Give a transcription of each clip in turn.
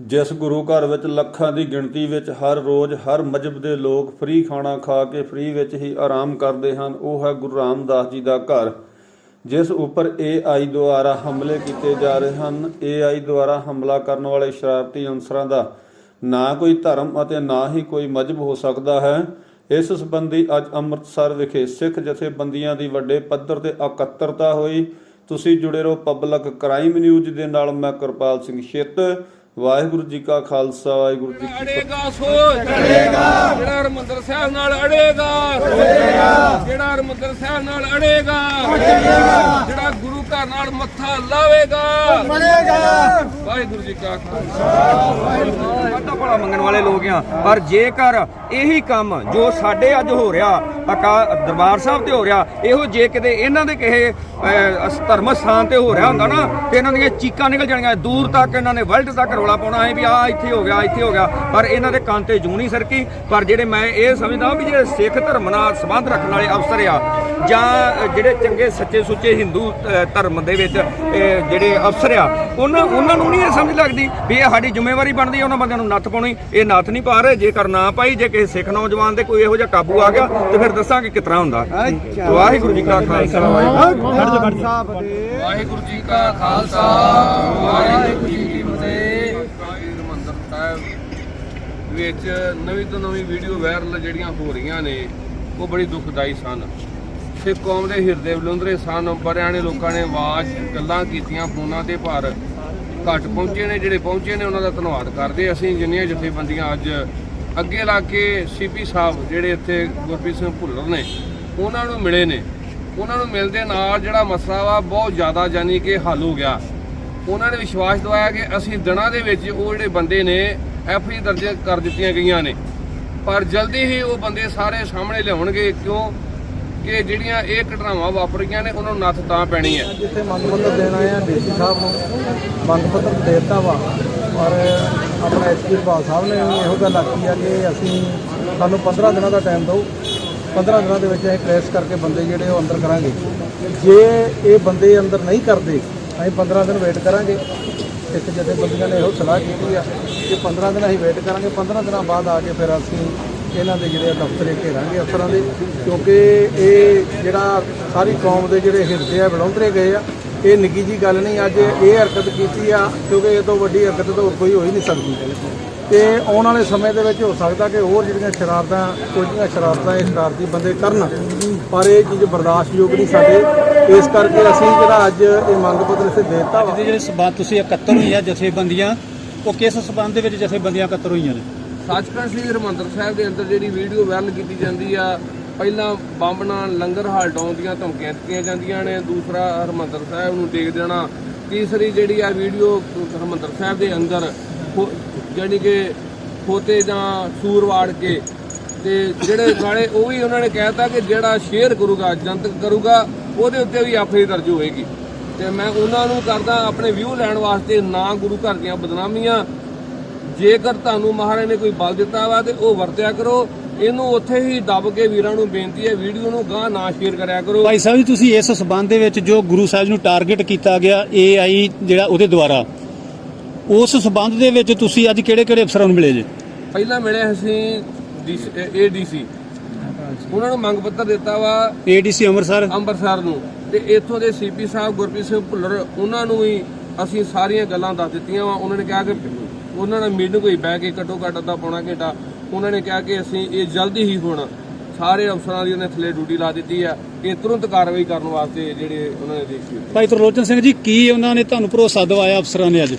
ਜਿਸ ਗੁਰੂ ਘਰ ਵਿੱਚ ਲੱਖਾਂ ਦੀ ਗਿਣਤੀ ਵਿੱਚ ਹਰ ਰੋਜ਼ ਹਰ ਮਜਬ ਦੇ ਲੋਕ ਫ੍ਰੀ ਖਾਣਾ ਖਾ ਕੇ ਫ੍ਰੀ ਵਿੱਚ ਹੀ ਆਰਾਮ ਕਰਦੇ ਹਨ, ਉਹ ਹੈ ਗੁਰੂ ਰਾਮਦਾਸ ਜੀ ਦਾ ਘਰ, ਜਿਸ ਉੱਪਰ AI ਦੁਆਰਾ ਹਮਲੇ ਕੀਤੇ ਜਾ ਰਹੇ ਹਨ। AI ਦੁਆਰਾ ਹਮਲਾ ਕਰਨ ਵਾਲੇ ਸ਼ਰਾਰਤੀ ਅਨਸਰਾਂ ਦਾ ਨਾ ਕੋਈ ਧਰਮ ਅਤੇ ਨਾ ਹੀ ਕੋਈ ਮਜਬ ਹੋ ਸਕਦਾ ਹੈ। ਇਸ ਸੰਬੰਧੀ ਅੱਜ ਅੰਮ੍ਰਿਤਸਰ ਵਿਖੇ ਸਿੱਖ ਜਥੇਬੰਦੀਆਂ ਦੀ ਵੱਡੇ ਪੱਧਰ ਤੇ ਇਕੱਤਰਤਾ ਹੋਈ। ਤੁਸੀਂ ਜੁੜੇ ਰਹੋ ਪਬਲਿਕ ਕ੍ਰਾਈਮ ਨਿਊਜ਼ ਦੇ ਨਾਲ, ਮੈਂ ਕਿਰਪਾਲ ਸਿੰਘ ਛੇਤ। ਵਾਹਿਗੁਰੂ ਜੀ ਕਾ ਖਾਲਸਾ ਵਾਹਿਗੁਰੂ ਜੀ ਕੀ ਫਤਿਹ। ਅੜੇਗਾ ਸੋਚ। ਅੜੇਗਾ। ਜਿਹੜਾ ਹਰਮੰਦਰ ਸਾਹਿਬ ਨਾਲ ਅੜੇਗਾ। ਅੜੇਗਾ। ਜਿਹੜਾ ਹਰਮੰਦਰ ਸਾਹਿਬ ਨਾਲ ਅੜੇਗਾ। ਅੜੇਗਾ। ਜਿਹੜਾ ਗੁਰੂ ਘਰ ਨਾਲ ਮੱਥਾ ਲਾਵੇਗਾ। ਅੜੇਗਾ ਵਾਹਿਗੁਰੂ ਜੀ ਕਾ ਖਾਲਸਾ। ਸਾਡਾ ਭਲਾ ਮੰਗਣ ਵਾਲੇ ਲੋਕ ਆ ਪਰ ਜੇਕਰ ਇਹੀ ਕੰਮ ਜੋ ਸਾਡੇ ਅੱਜ ਹੋ ਰਿਹਾ ਅਕਾ ਦਰਬਾਰ ਸਾਹਿਬ ਤੇ ਹੋ ਰਿਹਾ ਇਹੋ ਜੇ ਕਿਤੇ ਇਹਨਾਂ ਦੇ ਕਿਸੇ ਧਰਮ ਸਥਾਨ ਤੇ ਹੋ ਰਿਹਾ ਹੁੰਦਾ ਨਾ ਤੇ ਇਹਨਾਂ ਦੀਆਂ ਚੀਕਾਂ ਨਿਕਲ ਜਾਣੀਆਂ ਦੂਰ ਤੱਕ ਇਹਨਾਂ ਨੇ ਵਰਲਡ ਤੱਕ ਰੌਲਾ ਪਾਉਣਾ ਹੈ ਵੀ ਆ ਇੱਥੇ ਹੋ ਗਿਆ ਇੱਥੇ ਹੋ ਗਿਆ। ਪਰ ਇਹਨਾਂ ਦੇ ਕੰਨ ਤੇ ਜੂ ਨਹੀਂ ਸਰਕੀ। ਪਰ ਜਿਹੜੇ ਮੈਂ ਇਹ ਸਮਝਦਾ ਵੀ ਜਿਹੜੇ ਸਿੱਖ ਧਰਮ ਨਾਲ ਸੰਬੰਧ ਰੱਖਣ ਵਾਲੇ ਅਫਸਰ ਆ ਜਾਂ ਜਿਹੜੇ ਚੰਗੇ ਸੱਚੇ ਸੁੱਚੇ ਹਿੰਦੂ ਧਰਮ ਦੇ ਵਿੱਚ ਜਿਹੜੇ ਅਫਸਰ ਆ ਉਹਨਾਂ ਉਹਨਾਂ ਨੂੰ ਨਹੀਂ ਇਹ ਸਮਝ ਲੱਗਦੀ ਵੀ ਇਹ ਸਾਡੀ ਜ਼ਿੰਮੇਵਾਰੀ ਬਣਦੀ ਹੈ ਉਹਨਾਂ ਬੰਦਿਆਂ ਨੂੰ ਨੱਥ ਪਾਉਣੀ। ਇਹ ਨੱਥ ਨਹੀਂ ਪਾ ਰਹੇ। ਜੇਕਰ ਨਾ ਪਾਈ ਜੇ ਕਿਸੇ ਸਿੱਖ ਨੌਜਵਾਨ ਦੇ ਕੋਈ ਇਹੋ ਜਿਹਾ ਕਾਬੂ ਆ ਗਿਆ ਤੇ ਫਿਰ ਦੱਸਾਂਗੇ ਕਿਸ ਤਰ੍ਹਾਂ ਹੁੰਦਾ। ਵਾਹਿਗੁਰੂ ਜੀ ਕਾ ਖਾਲਸਾ। ਵਾਹਿਗੁਰੂ ਜੀ ਕਾ ਖਾਲਸਾ ਵਾਹਿਗੁਰੂ ਜੀ ਕੀ ਫਤਿਹ ਹਰਮੰਦਰ ਸਾਹਿਬ ਵਿੱਚ ਨਵੀਂ ਤੋਂ ਨਵੀਂ ਵੀਡੀਓ ਵਾਇਰਲ ਜਿਹੜੀਆਂ ਹੋ ਰਹੀਆਂ ਨੇ, ਉਹ ਬੜੀ ਦੁਖਦਾਈ ਸਨ। ਸਿੱਖ ਕੌਮ ਦੇ ਹਿਰਦੇ ਬਲੁੰਦਰੇ ਸਨ। ਬੜਿਆਂ ਨੇ ਲੋਕਾਂ ਨੇ ਆਵਾਜ਼, ਗੱਲਾਂ ਕੀਤੀਆਂ ਫੋਨਾਂ ਤੇ, ਪਰ ਘੱਟ ਪਹੁੰਚੇ ਨੇ, ਜਿਹੜੇ ਪਹੁੰਚੇ ਨੇ, ਉਹਨਾਂ ਦਾ ਧੰਨਵਾਦ ਕਰਦੇ ਅਸੀਂ। ਜਿੰਨੀਆਂ ਜਥੇਬੰਦੀਆਂ ਅੱਜ ਅੱਗੇ ਲਾ ਕੇ ਸੀਪੀ ਸਾਹਿਬ, ਜਿਹੜੇ ਇੱਥੇ ਗੁਰਪ੍ਰੀਤ ਸਿੰਘ ਭੁੱਲਰ ਨੇ, ਉਹਨਾਂ ਨੂੰ ਮਿਲੇ ਨੇ। ਉਹਨਾਂ ਨੂੰ ਮਿਲਦੇ ਨਾਲ ਜਿਹੜਾ ਮਸਲਾ ਵਾ, ਬਹੁਤ ਜ਼ਿਆਦਾ ਜਾਨੀ ਕਿ ਹੱਲ ਹੋ ਗਿਆ। ਉਹਨਾਂ ਨੇ ਵਿਸ਼ਵਾਸ ਦਵਾਇਆ ਕਿ ਅਸੀਂ ਦਿਨਾਂ ਦੇ ਵਿੱਚ ਉਹ ਜਿਹੜੇ ਬੰਦੇ ਨੇ ਐਫ ਆਈ ਦਰਜ ਕਰ ਦਿੱਤੀਆਂ ਗਈਆਂ ਨੇ। ਪਰ ਜਲਦੀ ਹੀ ਉਹ ਬੰਦੇ ਸਾਰੇ ਸਾਹਮਣੇ ਲਿਆਉਣਗੇ ਕਿਉਂ? ਕਿ ਜਿਹੜੀਆਂ ਇਹ ਘਟਨਾਵਾਂ ਵਾਪਰੀਆਂ ਨੇ, ਉਹਨਾਂ ਨੂੰ ਨੱਥ ਤਾਂ ਪੈਣੀ ਹੈ। ਜਿੱਥੇ ਮੰਗ ਪੱਤਰ ਦੇਣ ਆਏ ਆ, ਡੀਸੀ ਸਾਹਿਬ ਨੂੰ। ਮੰਗ ਪੱਤਰ ਦੇ ਦਿੱਤਾ ਵਾ। ਔਰ ਆਪਣਾ ਐਸਪੀ ਭਾਲ ਸਾਹਿਬ ਨੇ ਇਹੋ ਗੱਲ ਆਖੀ ਆ ਕਿ ਅਸੀਂ ਸਾਨੂੰ 15 ਦਿਨਾਂ ਦਾ ਟਾਈਮ ਦਿਓ। 15 ਦਿਨਾਂ ਦੇ ਵਿੱਚ ਅਸੀਂ ਟ੍ਰੇਸ ਕਰਕੇ ਬੰਦੇ ਜਿਹੜੇ ਉਹ ਅੰਦਰ ਕਰਾਂਗੇ। ਜੇ ਇਹ ਬੰਦੇ ਅੰਦਰ ਨਹੀਂ ਕਰਦੇ, ਅਸੀਂ 15 ਦਿਨ ਵੇਟ ਕਰਾਂਗੇ। ਇੱਕ ਜਥੇਬੰਦੀਆਂ ਨੇ ਇਹੋ ਸਲਾਹ ਕੀਤੀ ਆ ਕਿ 15 ਦਿਨ ਅਸੀਂ ਵੇਟ ਕਰਾਂਗੇ 15 ਦਿਨਾਂ ਬਾਅਦ ਆ ਕੇ ਫਿਰ ਅਸੀਂ ਇਹਨਾਂ ਦੇ ਜਿਹੜੇ ਦਫ਼ਤਰੇ ਘੇਰਾਂਗੇ ਅਫਸਰਾਂ ਦੇ, ਕਿਉਂਕਿ ਇਹ ਜਿਹੜਾ ਸਾਰੀ ਕੌਮ ਦੇ ਜਿਹੜੇ ਹਿਰਦੇ ਆ, ਬਲੌਂਦਰੇ ਗਏ ਆ, ਇਹ ਨਿੱਕੀ ਜੀ ਗੱਲ ਨਹੀਂ, ਅੱਜ ਇਹ ਹਰਕਤ ਕੀਤੀ ਆ, ਕਿਉਂਕਿ ਇਹ ਤੋਂ ਵੱਡੀ ਹਰਕਤ ਤਾਂ ਹੋਰ ਕੋਈ ਹੋ ਹੀ ਨਹੀਂ ਸਕਦੀ। ਤੇ ਆਉਣ ਵਾਲੇ ਸਮੇਂ ਦੇ ਵਿੱਚ ਹੋ ਸਕਦਾ ਕਿ ਹੋਰ ਜਿਹੜੀਆਂ ਸ਼ਰਾਰਤਾਂ ਕੁਝ ਸ਼ਰਾਰਤਾਂ ਇਹ ਸ਼ਰਾਰਤੀ ਬੰਦੇ ਕਰਨ, ਪਰ ਇਹ ਚੀਜ਼ ਬਰਦਾਸ਼ਤਯੋਗ ਨਹੀਂ ਸਾਡੇ ਇਸ ਕਰਕੇ ਅਸੀਂ ਜਿਹੜਾ ਅੱਜ ਇਹ ਮੰਗ ਪੱਤਰ ਇਸੇ ਦੇ ਦਿੱਤਾ ਵਾ। ਦੇ ਜਿਹੜੇ ਸਬੰਧ ਤੁਸੀਂ ਇਕੱਤਰ ਹੋਈਆਂ ਜਥੇਬੰਦੀਆਂ ਉਹ ਕਿਸ ਸਬੰਧ ਦੇ ਵਿੱਚ ਜਥੇਬੰਦੀਆਂ ਇਕੱਤਰ ਹੋਈਆਂ ਨੇ? ਸੱਚਖੰਡ ਸ੍ਰੀ ਹਰਿਮੰਦਰ ਸਾਹਿਬ ਦੇ ਅੰਦਰ ਜਿਹੜੀ ਵੀਡੀਓ ਵਾਇਰਲ ਕੀਤੀ ਜਾਂਦੀ ਆ ਪਹਿਲਾਂ ਬੰਬ ਨਾਲ ਲੰਗਰ ਹਾਲਟਾਉਣ ਦੀਆਂ ਧਮਕੀਆਂ ਦਿੱਤੀਆਂ ਜਾਂਦੀਆਂ ਨੇ। ਦੂਸਰਾ ਹਰਿਮੰਦਰ ਸਾਹਿਬ ਨੂੰ ਡੇਗ ਦੇਣਾ। ਤੀਸਰੀ ਜਿਹੜੀ ਆ ਵੀਡੀਓ ਹਰਿਮੰਦਰ ਸਾਹਿਬ ਦੇ ਅੰਦਰ ਜਾਣੀ ਕਿ ਖੋਤੇ ਜਾਂ ਸੂਰ ਵਾੜ ਕੇ ਤੇ ਜਿਹੜੇ ਨਾਲੇ ਉਹ ਵੀ ਉਹਨਾਂ ਨੇ ਕਹਿਤਾ ਕਿ ਜਿਹੜਾ ਸ਼ੇਅਰ ਕਰੂਗਾ ਜਨਤਕ ਕਰੂਗਾ ਉਹਦੇ ਉੱਤੇ ਵੀ ਆਫਰੀ ਦਰਜ ਹੋਏਗੀ। ਤੇ ਮੈਂ ਉਹਨਾਂ ਨੂੰ ਕਰਦਾ ਆਪਣੇ ਵਿਊ ਲੈਣ ਵਾਸਤੇ ਨਾ ਗੁਰੂ ਘਰ ਦੀਆਂ ਬਦਨਾਮੀਆਂ। ਜੇਕਰ ਤੁਹਾਨੂੰ ਮਹਾਰਾਜ ਨੇ ਕੋਈ ਬਲ ਦਿੱਤਾ ਵਾ ਤੇ ਉਹ ਵਰਤਿਆ ਕਰੋ। ਇਹਨੂੰ ਉੱਥੇ ਹੀ ਦੱਬ ਕੇ ਵੀਰਾਂ ਨੂੰ ਬੇਨਤੀ ਹੈ ਵੀਡੀਓ ਨੂੰ ਗਾਂ ਨਾ ਸ਼ੇਅਰ ਕਰਿਆ ਕਰੋ। ਭਾਈ ਸਾਹਿਬ ਜੀ ਤੁਸੀਂ ਇਸ ਸਬੰਧ ਦੇ ਵਿੱਚ ਜੋ ਗੁਰੂ ਸਾਹਿਬ ਨੂੰ ਟਾਰਗੇਟ ਕੀਤਾ ਗਿਆ ਏਆਈ ਜਿਹੜਾ ਉਹਦੇ ਦੁਆਰਾ ਉਸ ਸਬੰਧ ਦੇ ਵਿੱਚ ਤੁਸੀਂ ਅੱਜ ਕਿਹੜੇ ਕਿਹੜੇ ਅਫਸਰਾਂ ਨੂੰ ਮਿਲੇ ਜੇ? ਪਹਿਲਾਂ ਮਿਲੇ ਅਸੀਂ ਏਡੀਸੀ ਉਹਨਾਂ ਨੂੰ ਮੰਗ ਪੱਤਰ ਦਿੱਤਾ ਵਾ ਏਡੀਸੀ ਅੰਮ੍ਰਿਤਸਰ। ਅੰਮ੍ਰਿਤਸਰ ਨੂੰ। ਤੇ ਇੱਥੋਂ ਦੇ ਸੀਪੀ ਸਾਹਿਬ ਗੁਰਪ੍ਰੀਤ ਸਿੰਘ ਭੁੱਲਰ ਉਹਨਾਂ ਨੂੰ ਵੀ ਅਸੀਂ ਸਾਰੀਆਂ ਗੱਲਾਂ ਦੱਸ ਦਿੱਤੀਆਂ ਵਾ। ਉਹਨਾਂ ਨੇ ਕਿਹਾ ਕਿ ਉਹਨਾਂ ਨਾਲ ਮੀਟਿੰਗ ਹੋਈ ਬਹਿ ਕੇ ਘੱਟੋ ਘੱਟ ਅੱਧਾ ਪੌਣਾ ਘੰਟਾ। ਉਹਨਾਂ ਨੇ ਕਿਹਾ ਕਿ ਅਸੀਂ ਇਹ ਜਲਦੀ ਹੀ ਹੁਣ ਸਾਰੇ ਅਫਸਰਾਂ ਦੀ ਉਹਨੇ ਥੱਲੇ ਡਿਊਟੀ ਲਾ ਦਿੱਤੀ ਆ ਕਿ ਤੁਰੰਤ ਕਾਰਵਾਈ ਕਰਨ ਵਾਸਤੇ ਜਿਹੜੇ ਉਹਨਾਂ ਨੇ ਦੇਖੀ। ਭਾਈ ਤਰਲੋਚਨ ਸਿੰਘ ਜੀ ਕੀ ਉਹਨਾਂ ਨੇ ਤੁਹਾਨੂੰ ਭਰੋਸਾ ਦਿਵਾਇਆ ਅਫਸਰਾਂ ਨੇ ਅੱਜ?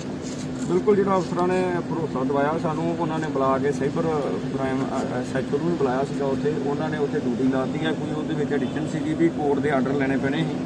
ਬਿਲਕੁਲ ਜਿਹੜਾ ਅਫਸਰਾਂ ਨੇ ਭਰੋਸਾ ਦਵਾਇਆ ਸਾਨੂੰ, ਉਹਨਾਂ ਨੇ ਬੁਲਾ ਕੇ ਸਾਈਬਰ ਕ੍ਰਾਈਮ ਸੈਕਟਰ ਨੂੰ ਵੀ ਬੁਲਾਇਆ ਸੀਗਾ ਉੱਥੇ। ਉਹਨਾਂ ਨੇ ਉੱਥੇ ਡਿਊਟੀ ਲਾਤੀ ਹੈ, ਕੋਈ ਉਹਦੇ ਵਿੱਚ ਐਡੀਸ਼ਨ ਸੀਗੀ ਵੀ ਕੋਰਟ ਦੇ ਆਰਡਰ ਲੈਣੇ ਪੈਣੇ ਸੀ।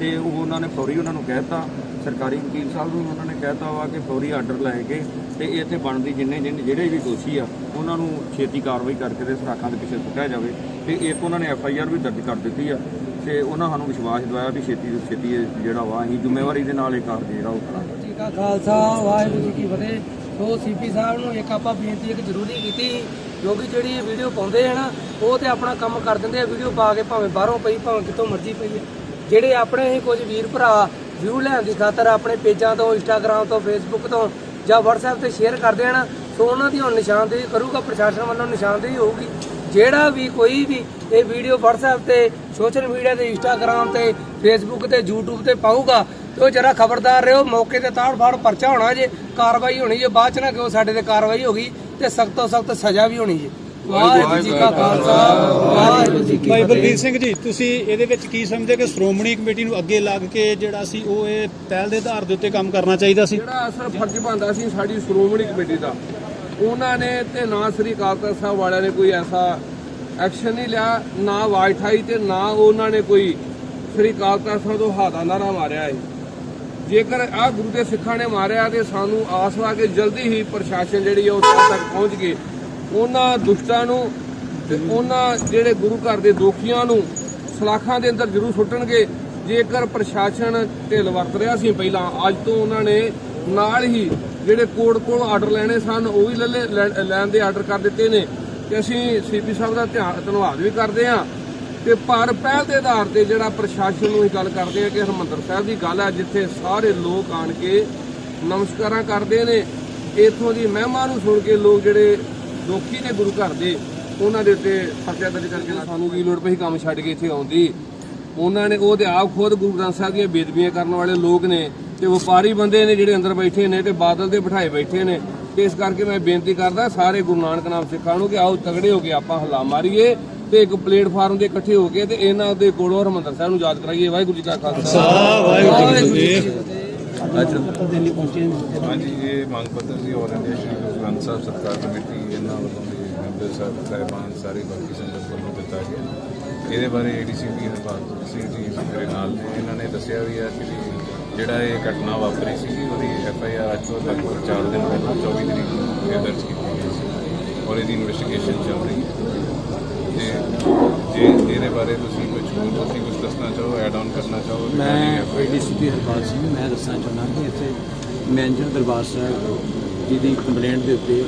ਤੇ ਉਹ ਉਹਨਾਂ ਨੇ ਫੌਰੀ ਉਹਨਾਂ ਨੂੰ ਕਹਿਤਾ ਸਰਕਾਰੀ ਵਕੀਲ ਸਾਹਿਬ ਨੂੰ ਉਹਨਾਂ ਨੇ ਕਹਿਤਾ ਵਾ ਕਿ ਫੌਰੀ ਆਰਡਰ ਲੈ ਕੇ ਤੇ ਇੱਥੇ ਬਣਦੀ ਜਿੰਨੇ ਜਿੰਨੇ, ਜਿਹੜੇ ਵੀ ਦੋਸ਼ੀ ਆ, ਉਹਨਾਂ ਨੂੰ ਛੇਤੀ ਕਾਰਵਾਈ ਕਰਕੇ ਤੇ ਸਰਾਖਾਂ ਦੇ ਪਿੱਛੇ ਸੁੱਟਿਆ ਜਾਵੇ। ਤੇ ਇੱਕ ਉਹਨਾਂ ਨੇ ਐਫ ਆਈ ਆਰ ਵੀ ਦਰਜ ਕਰ ਦਿੱਤੀ ਆ। ਤੇ ਉਹਨਾਂ ਸਾਨੂੰ ਵਿਸ਼ਵਾਸ ਦਿਵਾਇਆ ਵੀ ਛੇਤੀ ਤੋਂ ਛੇਤੀ ਇਹ ਜਿਹੜਾ ਵਾ, ਅਸੀਂ ਜ਼ਿੰਮੇਵਾਰੀ ਦੇ ਨਾਲ ਇਹ ਕਾਰਜ ਜਿਹੜਾ ਉਹ ਕਰਾਂਗੇ। ਜੀ ਕਾ ਖਾਲਸਾ, ਵਾਹਿਗੁਰੂ ਜੀ ਕੀ ਫਤਿਹ। ਸੋ ਸੀਪੀ ਸਾਹਿਬ ਨੂੰ ਇੱਕ ਆਪਾਂ ਬੇਨਤੀ, ਇੱਕ ਜ਼ਰੂਰੀ ਕੀਤੀ, ਜੋ ਕਿ ਜਿਹੜੀ ਵੀਡੀਓ ਪਾਉਂਦੇ ਆ ਨਾ, ਉਹ ਤੇ ਆਪਣਾ ਕੰਮ ਕਰ ਦਿੰਦੇ ਆ, ਵੀਡੀਓ ਪਾ ਕੇ ਭਾਵੇਂ ਬਾਹਰੋਂ ਪਈ, ਭਾਵੇਂ ਕਿਤੋਂ ਮਰਜ਼ੀ ਪਈ ਹੈ। ਜਿਹੜੇ ਆਪਣੇ ਹੀ ਕੁਝ ਵੀਰ ਭਰਾ ਵਿਊ ਲੈਣ ਦੀ ਖਾਤਰ ਆਪਣੇ ਪੇਜਾਂ ਤੋਂ ਇੰਸਟਾਗ੍ਰam ਤੋਂ ਫੇਸਬੁੱਕ ਤੋਂ ਜਾਂ WhatsApp ਤੇ ਸ਼ੇਅਰ ਕਰਦੇ ਆ ਨਾ, ਸੋ ਉਹਨਾਂ ਦੀ ਹੁਣ ਨਿਸ਼ਾਨਦੇਹੀ ਕਰੂਗਾ, ਪ੍ਰਸ਼ਾਸਨ ਵੱਲੋਂ ਨਿਸ਼ਾਨਦੇਹੀ ਹੋਊਗੀ। ਜਿਹੜਾ ਵੀ ਕੋਈ ਵੀ ਇਹ ਵੀਡੀਓ WhatsApp ਤੇ ਸੋਸ਼ਲ ਮੀਡੀਆ ਤੇ Instagram ਤੇ Facebook ਤੇ YouTube ਤੇ ਪਾਊਗਾ ਤੇ ਉਹ ਜਰਾ ਖਬਰਦਾਰ ਰਹੋ ਮੌਕੇ ਤੇ ਤਾੜ ਫਾੜ ਪਰਚਾ ਹੋਣਾ ਜੇ ਕਾਰਵਾਈ ਹੋਣੀ ਜੇ ਬਾਅਦ ਚ ਨਾ ਕਿਉਂ ਸਾਡੇ ਤੇ ਕਾਰਵਾਈ ਹੋ ਗਈ ਤੇ ਸਖਤ ਤੋਂ ਸਖਤ ਸਜ਼ਾ ਵੀ ਹੋਣੀ ਜੇ। ਵਾਹਿਗੁਰੂ ਜੀ ਕਾ ਖਾਲਸਾ ਵਾਹਿਗੁਰੂ ਜੀ ਕੀ ਭਾਈ ਫਤਿਹ। ਬਲਬੀਰ ਸਿੰਘ ਜੀ ਤੁਸੀਂ ਇਹਦੇ ਵਿੱਚ ਕੀ ਸਮਝਦੇ ਕਿ ਸ਼੍ਰੋਮਣੀ ਕਮੇਟੀ ਨੂੰ ਅੱਗੇ ਲੱਗ ਕੇ ਜਿਹੜਾ ਸੀ ਉਹ ਇਹ ਪਹਿਲ ਦੇ ਆਧਾਰ ਦੇ ਉੱਤੇ ਕੰਮ ਕਰਨਾ ਚਾਹੀਦਾ ਸੀ? ਜਿਹੜਾ ਅਸਲ ਫਰਜ਼ ਬਣਦਾ ਸੀ ਸਾਡੀ ਸ਼੍ਰੋਮਣੀ ਕਮੇਟੀ ਦਾ। ਉਹਨਾਂ ਨੇ ਤੇ ਨਾ ਸ੍ਰੀ ਅਕਾਲ ਤਖਤ ਸਾਹਿਬ ਵਾਲਿਆਂ ਨੇ ਕੋਈ ਐਸਾ ਐਕਸ਼ਨ ਨਹੀਂ ਲਿਆ, ਨਾ ਆਵਾਜ਼ ਉਠਾਈ ਤੇ ਨਾ ਉਹਨਾਂ ਨੇ ਕੋਈ ਸ੍ਰੀ ਅਕਾਲ ਤਖਤ ਸਾਹਿਬ ਤੋਂ ਹਾਦਾ ਨਾਰਾ ਮਾਰਿਆ ਹੈ ਜੇਕਰ ਆ ਗੁਰੂ ਦੇ ਸਿੱਖਾਂ ਨੇ ਮਾਰਿਆ ਤੇ ਸਾਨੂੰ ਆਸ ਵਾ ਕਿ ਜਲਦੀ ਹੀ ਪ੍ਰਸ਼ਾਸਨ ਜਿਹੜੀ ਹੈ ਉਹ ਤੱਕ ਪਹੁੰਚ ਗਏ। ਉਹਨਾਂ ਦੁਸ਼ਟਾਂ ਨੂੰ ਤੇ ਉਹਨਾਂ ਜਿਹੜੇ ਗੁਰੂ ਘਰ ਦੇ ਦੋਖੀਆਂ ਨੂੰ ਸਲਾਖਾਂ ਦੇ ਅੰਦਰ ਜ਼ਰੂਰ ਸੁੱਟਣਗੇ। ਜੇਕਰ ਪ੍ਰਸ਼ਾਸਨ ਢਿੱਲ ਵਰਤ ਰਿਹਾ ਸੀ, ਪਹਿਲਾਂ ਅੱਜ ਤੋਂ ਉਹਨਾਂ ਨੇ ਨਾਲ ਹੀ ਜਿਹੜੇ ਕੋਰਟ ਕੋਲ ਆਰਡਰ ਲੈਣੇ ਸਨ, ਉਹ ਵੀ ਲੈ ਲੈ- ਲੈਣ ਦੇ ਆਰਡਰ ਕਰ ਦਿੱਤੇ ਨੇ। ਤੇ ਅਸੀਂ ਸੀਪੀ ਸਾਹਿਬ ਦਾ ਧਿਆਨ ਧੰਨਵਾਦ ਵੀ ਕਰਦੇ ਹਾਂ। ਤੇ ਪਰ ਪਹਿਲ ਦੇ ਆਧਾਰ ਤੇ ਜਿਹੜਾ ਪ੍ਰਸ਼ਾਸਨ ਨੂੰ ਇਹ ਗੱਲ ਕਰਦੇ ਆ ਕਿ ਹਰਮੰਦਰ ਸਾਹਿਬ ਦੀ ਗੱਲ ਹੈ ਜਿੱਥੇ ਸਾਰੇ ਲੋਕ ਆਣ ਕੇ ਨਮਸਕਾਰਾਂ ਕਰਦੇ ਨੇ। ਇਥੋਂ ਦੀ ਮਹਿਮਾ ਨੂੰ ਸੁਣ ਕੇ ਲੋਕ ਜਿਹੜੇ ਦੋਖੀ ਨੇ ਗੁਰੂ ਘਰ ਦੇ, ਉਹਨਾਂ ਦੇ ਉੱਤੇ ਪਰਚਾ ਦਰਜ ਕਰਕੇ ਸਾਨੂੰ ਕੀ ਲੋੜ ਪਈ ਕੰਮ ਛੱਡ ਕੇ ਇੱਥੇ ਆਉਂਦੀ ਉਹਨਾਂ ਨੇ ਉਹ ਤੇ ਆਪ ਖੁਦ ਗੁਰੂ ਗ੍ਰੰਥ ਸਾਹਿਬ ਦੀਆਂ ਬੇਦਬੀਆਂ ਕਰਨ ਵਾਲੇ ਲੋਕ ਨੇ। ਤੇ ਵਪਾਰੀ ਬੰਦੇ ਨੇ ਜਿਹੜੇ ਅੰਦਰ ਬੈਠੇ ਨੇ ਤੇ ਬਾਦਲ ਦੇ ਬਿਠਾਏ ਬੈਠੇ ਨੇ ਤੇ ਇਸ ਕਰਕੇ ਮੈਂ ਬੇਨਤੀ ਕਰਦਾ ਸਾਰੇ ਗੁਰੂ ਨਾਨਕ ਨਾਮ ਸਿੱਖਾਂ ਨੂੰ ਕਿ ਆਓ ਤਗੜੇ ਹੋ ਕੇ ਆਪਾਂ ਹਲਾ ਮਾਰੀਏ ਤੇ ਇੱਕ ਪਲੇਟਫਾਰਮ ਦੇ ਇਕੱਠੇ ਹੋ ਕੇ ਤੇ ਇਹਨਾਂ ਦੇ ਕੋਲੋਂ ਹਰਮੰਦਰ ਸਾਹਿਬ ਨੂੰ ਯਾਦ ਕਰਾਈਏ। ਵਾਹਿਗੁਰੂ ਜੀ ਕਾ ਖਾਲਸਾ। ਵਾਹਿਗੁਰੂ ਜੀ ਕੀ ਫਤਿਹ। ਹਾਂਜੀ ਇਹ ਮੰਗ ਪੱਤਰ ਸੀ ਆਲ ਇੰਡੀਆ ਸ਼੍ਰੀ ਗੁਰੂ ਗ੍ਰੰਥ ਸਾਹਿਬ ਸਤਕਾਰ ਕਮੇਟੀ ਇਹਨਾਂ ਵੱਲੋਂ ਵੀ ਮੈਂਬਰ ਸਾਹਿਬ ਸਾਹਿਬਾਨ ਸਾਰੇ ਬਾਕੀ ਸੰਗਤ ਵੱਲੋਂ ਦਿੱਤਾ ਗਿਆ। ਇਹਦੇ ਬਾਰੇ ਏਡੀਸੀਪੀ ਹਰਪਾਲ ਸਿੰਘ ਜੀ ਮੇਰੇ ਨਾਲ ਨੇ। ਇਹਨਾਂ ਨੇ ਦੱਸਿਆ ਵੀ ਹੈ ਕਿ ਵੀ ਜਿਹੜਾ ਇਹ ਘਟਨਾ ਵਾਪਰੀ ਸੀ ਉਹਦੀ ਐਫ ਆਈ ਆਰ ਅੱਜ ਤੋਂ ਲਗਭਗ 4 ਦਿਨ ਪਹਿਲਾਂ 24 ਤਰੀਕ ਨੂੰ ਇਹ ਦਰਜ ਕੀਤੀ ਗਈ ਸੀ ਔਰ ਇਹਦੀ ਇਨਵੈਸਟੀਗੇਸ਼ਨ ਚੱਲ ਰਹੀ ਹੈ ਤੇ ਜੇ ਇਹਦੇ ਬਾਰੇ ਤੁਸੀਂ ਕੁਝ ਹੋਰ ਤੁਸੀਂ ਕੁਝ ਦੱਸਣਾ ਚਾਹੋ ਐਡ ਆਨ ਕਰਨਾ ਚਾਹੋ ਮੈਂ? ਏਡੀਸੀਪੀ ਹਰਪਾਲ ਸਿੰਘ ਮੈਂ ਦੱਸਣਾ ਚਾਹੁੰਦਾ ਕਿ ਇੱਥੇ ਮੈਨੇਜਰ ਦਰਬਾਰ ਸਾਹਿਬ ਜੀ ਦੀ ਕੰਪਲੇਂਟ ਦੇ ਉੱਤੇ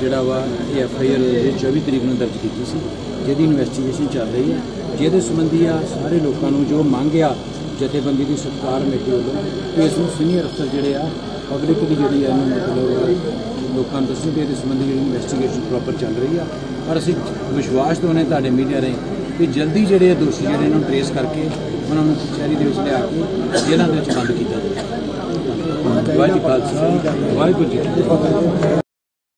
ਜਿਹੜਾ ਵਾ ਇਹ ਐਫ ਆਈ ਆਰ 24 ਤਰੀਕ ਨੂੰ ਦਰਜ ਕੀਤੀ ਸੀ ਜਿਹਦੀ ਇਨਵੈਸਟੀਗੇਸ਼ਨ ਚੱਲ ਰਹੀ ਹੈ ਜਿਹਦੇ ਸੰਬੰਧੀ ਆ ਸਾਰੇ ਲੋਕਾਂ ਨੂੰ ਜੋ ਮੰਗ ਆ ਜਥੇਬੰਦੀ ਦੀ ਸਤਕਾਰ ਕਮੇਟੀ ਵੱਲੋਂ ਕਿ ਇਸ ਨੂੰ ਸੀਨੀਅਰ ਅਫਸਰ ਜਿਹੜੇ ਆ ਪਬਲਿਕ ਦੀ ਜਿਹੜੀ ਆ, ਇਹਨੂੰ ਮਤਲਬ ਲੋਕਾਂ ਨੂੰ ਦੱਸਣ ਕਿ ਇਹਦੇ ਸੰਬੰਧੀ ਜਿਹੜੀ ਇਨਵੈਸਟੀਗੇਸ਼ਨ ਪ੍ਰੋਪਰ ਚੱਲ ਰਹੀ ਆ। ਪਰ ਅਸੀਂ ਵਿਸ਼ਵਾਸ ਦਵਾਉਂਦੇ ਤੁਹਾਡੇ ਮੀਡੀਆ ਰਾਹੀਂ ਕਿ ਜਲਦੀ ਜਿਹੜੇ ਆ ਦੋਸ਼ੀ ਜਿਹੜੇ ਇਹਨਾਂ ਨੂੰ ਟ੍ਰੇਸ ਕਰਕੇ ਉਹਨਾਂ ਨੂੰ ਕਚਹਿਰੀ ਦੇ ਵਿੱਚ ਲਿਆ ਕੇ ਜੇਲ੍ਹਾਂ ਦੇ ਵਿੱਚ ਬੰਦ ਕੀਤਾ ਜਾਵੇ। ਵਾਹਿਗੁਰੂ ਜੀ